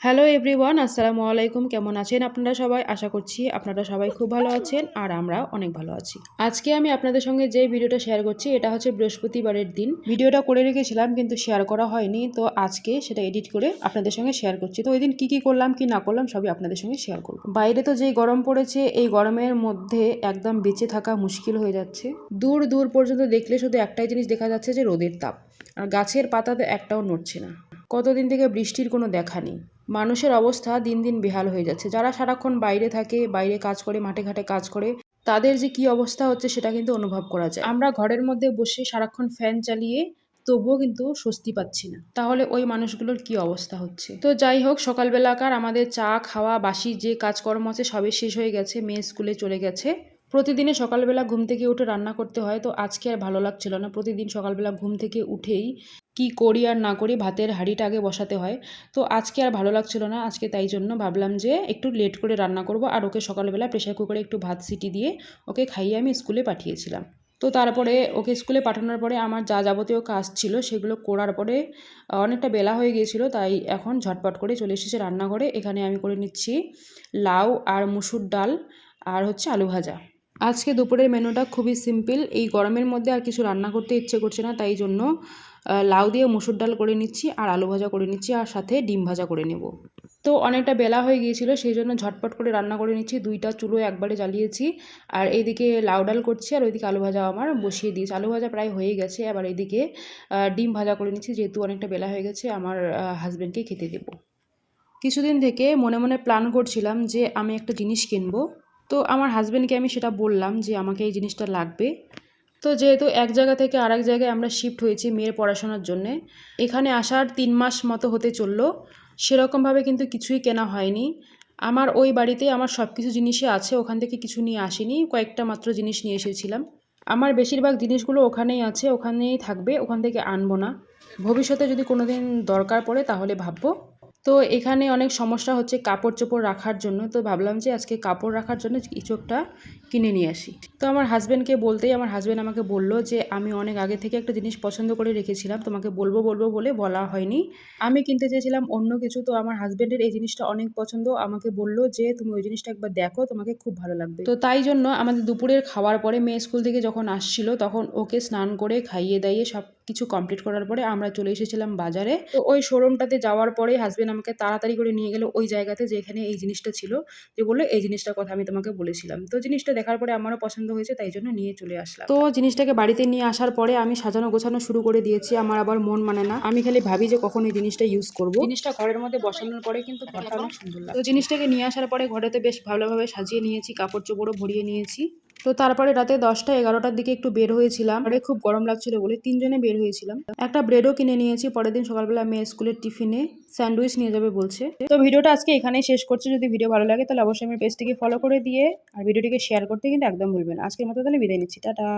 Hello everyone আসসালামু আলাইকুম কেমন আছেন আপনারা সবাই? আশা করছি আপনারা সবাই খুব ভালো আছেন আর আমরা অনেক ভালো আছি। আজকে আমি আপনাদের সঙ্গে যে ভিডিওটা শেয়ার করছি, এটা হচ্ছে বৃহস্পতিবারের দিন। ভিডিওটা করে রেখেছিলাম, কিন্তু শেয়ার করা হয়নি। তো আজকে সেটা এডিট করে আপনাদের সঙ্গে শেয়ার করছি। তো ওই দিন কী কী করলাম, কি না করলাম, সবই আপনাদের সঙ্গে শেয়ার করব। বাইরে তো যেই গরম পড়েছে, এই গরমের মধ্যে একদম বেঁচে থাকা মুশকিল হয়ে যাচ্ছে। দূর দূর পর্যন্ত দেখলে শুধু একটাই জিনিস দেখা যাচ্ছে যে রোদের তাপ। আর গাছের পাতাতে একটাও নড়ছে না। কতদিন থেকে বৃষ্টির কোনো দেখা নেই। মানুষের অবস্থা দিন দিন বেহাল হয়ে যাচ্ছে। যারা সারাক্ষণ বাইরে থাকে, বাইরে কাজ করে, মাঠে ঘাটে কাজ করে, তাদের যে কি অবস্থা হচ্ছে সেটা কিন্তু অনুভব করা যায়। আমরা ঘরের মধ্যে বসে সারাক্ষণ ফ্যান চালিয়ে তবুও কিন্তু স্বস্তি পাচ্ছি না। তাহলে ওই মানুষগুলোর কি অবস্থা হচ্ছে? তো যাই হোক, সকালবেলাকার আমাদের চা, খাওয়া, বাসি যে কাজকর্ম আছে সবে শেষ হয়ে গেছে। মেয়ে স্কুলে চলে গেছে। প্রতিদিনে সকালবেলা ঘুম থেকে উঠে রান্না করতে হয়, তো আজকে আর ভালো লাগছিল না। প্রতিদিন সকালবেলা ঘুম থেকে উঠেই কি করি আর না করি ভাতের হাঁড়িটা আগে বসাতে হয়। তো আজকে আর ভালো লাগছিল না, আজকে তাই জন্য ভাবলাম যে একটু লেট করে রান্না করব আর ওকে সকালবেলা প্রেশার কুকারে একটু ভাত সিটি দিয়ে ওকে খাইয়ে আমি স্কুলে পাঠিয়েছিলাম। তো তারপরে ওকে স্কুলে পাঠানোর পরে আমার যা যাবতীয় কাজ ছিল সেগুলো করার পরে অনেকটা বেলা হয়ে গিয়েছিল, তাই এখন ঝটপট করে চলে এসেছে রান্নাঘরে। এখানে আমি করে নিচ্ছি লাউ আর মুসুর ডাল আর হচ্ছে আলু ভাজা। আজকে দুপুরের মেনুটা খুবই সিম্পল। এই গরমের মধ্যে আর কিছু রান্না করতে ইচ্ছে করছে না, তাই জন্য লাউ দিয়ে মুসুর ডাল করে নিচ্ছি আর আলু ভাজা করে নিচ্ছি আর সাথে ডিম ভাজা করে নেব। তো অনেকটা বেলা হয়ে গিয়েছিল, সেই জন্য ঝটপট করে রান্না করে নিচ্ছি। দুইটা চুলো একবারে জ্বালিয়েছি আর এইদিকে লাউ ডাল করছি আর ওইদিকে আলু ভাজা আমার বসিয়ে দিয়েছি। আলু ভাজা প্রায় হয়ে গেছে আবার এইদিকে ডিম ভাজা করে নিচ্ছি, যেহেতু অনেকটা বেলা হয়ে গেছে, আমার হাজব্যান্ডকে খেতে দেবো। কিছুদিন থেকে মনে মনে প্ল্যান করছিলাম যে আমি একটা জিনিস কিনবো। তো আমার হাজব্যান্ডকে আমি সেটা বললাম যে আমাকে এই জিনিসটা লাগবে। তো যেহেতু এক জায়গা থেকে আরেক জায়গায় আমরা শিফট হয়েছি মেয়ের পড়াশোনার জন্যে, এখানে আসার তিন মাস মতো হতে চলল। সেরকমভাবে কিন্তু কিছুই কেনা হয়নি। আমার ওই বাড়িতে আমার সব কিছু জিনিসই আছে, ওখান থেকে কিছু নিয়ে আসিনি, কয়েকটা মাত্র জিনিস নিয়ে এসেছিলাম। আমার বেশিরভাগ জিনিসগুলো ওখানেই আছে, ওখানেই থাকবে, ওখান থেকে আনব না। ভবিষ্যতে যদি কোনো দিন দরকার পড়ে তাহলে ভাববো। তো এখানে অনেক সমস্যা হচ্ছে কাপড় চোপড় রাখার জন্য। তো ভাবলাম যে আজকে কাপড় রাখার জন্য কিছু একটা কিনে নিয়ে আসি। তো আমার হাজব্যান্ডকে বলতেই আমার হাজব্যান্ড আমাকে বলল যে, আমি অনেক আগে থেকে একটা জিনিস পছন্দ করে রেখেছিলাম, তোমাকে বলব বলব বলে বলা হয়নি। আমি কিনতে চেয়েছিলাম অন্য কিছু। তো আমার হাজব্যান্ডের এই জিনিসটা অনেক পছন্দ। আমাকে বলল যে, তুমি ওই জিনিসটা একবার দেখো, তোমাকে খুব ভালো লাগবে। তো তাই জন্য আমাদের দুপুরের খাওয়ার পরে মেয়ে স্কুল থেকে যখন আসছিল, তখন ওকে স্নান করে খাইয়ে দাইয়ে সব কিছু কমপ্লিট করার পরে আমরা চলে এসেছিলাম বাজারে। তো ওই শোরুমটাতে যাওয়ার পরে হাজব্যান্ড আমাকে তাড়াতাড়ি করে নিয়ে গেল ওই জায়গাতে যেখানে এই জিনিসটা ছিল, যে বলল এই জিনিসটার কথা আমি তোমাকে বলেছিলাম। তো জিনিসটা দেখার পরে আমারও পছন্দ হয়েছে, তাই জন্য নিয়ে চলে আসলাম। তো জিনিসটাকে বাড়িতে নিয়ে আসার পরে আমি সাজানো গোছানো শুরু করে দিয়েছি, আমার আবার মন মানে না। আমি খালি ভাবি যে কখন এই জিনিসটা ইউজ করব। জিনিসটা ঘরের মধ্যে বসানোর পরে কিন্তু ঘরটা অনেক সুন্দর লাগে তো জিনিসটাকে নিয়ে আসার পরে ঘরেতে বেশ ভালোভাবে সাজিয়ে নিয়েছি কাপড় চোপড়ও ভরিয়ে নিয়েছি। তো তারপরে রাতে দশটা এগারোটার দিকে একটু বের হয়েছিলাম। আরে খুব গরম লাগছিল বলে তিনজনে বের হয়েছিলাম। একটা ব্রেডও কিনে নিয়েছি, পরের দিন সকালবেলা মেয়ে স্কুলের টিফিনে স্যান্ডউইচ নিয়ে যাবে বলছে। তো ভিডিওটা আজকে এখানেই শেষ করছে। যদি ভিডিও ভালো লাগে তাহলে অবশ্যই আমি পেজটিকে ফলো করে দিয়ে আর ভিডিওটিকে শেয়ার করতে কিন্তু একদম ভুলবেন আজকের মতো তাহলে বিদায় নিচ্ছি। টাটা।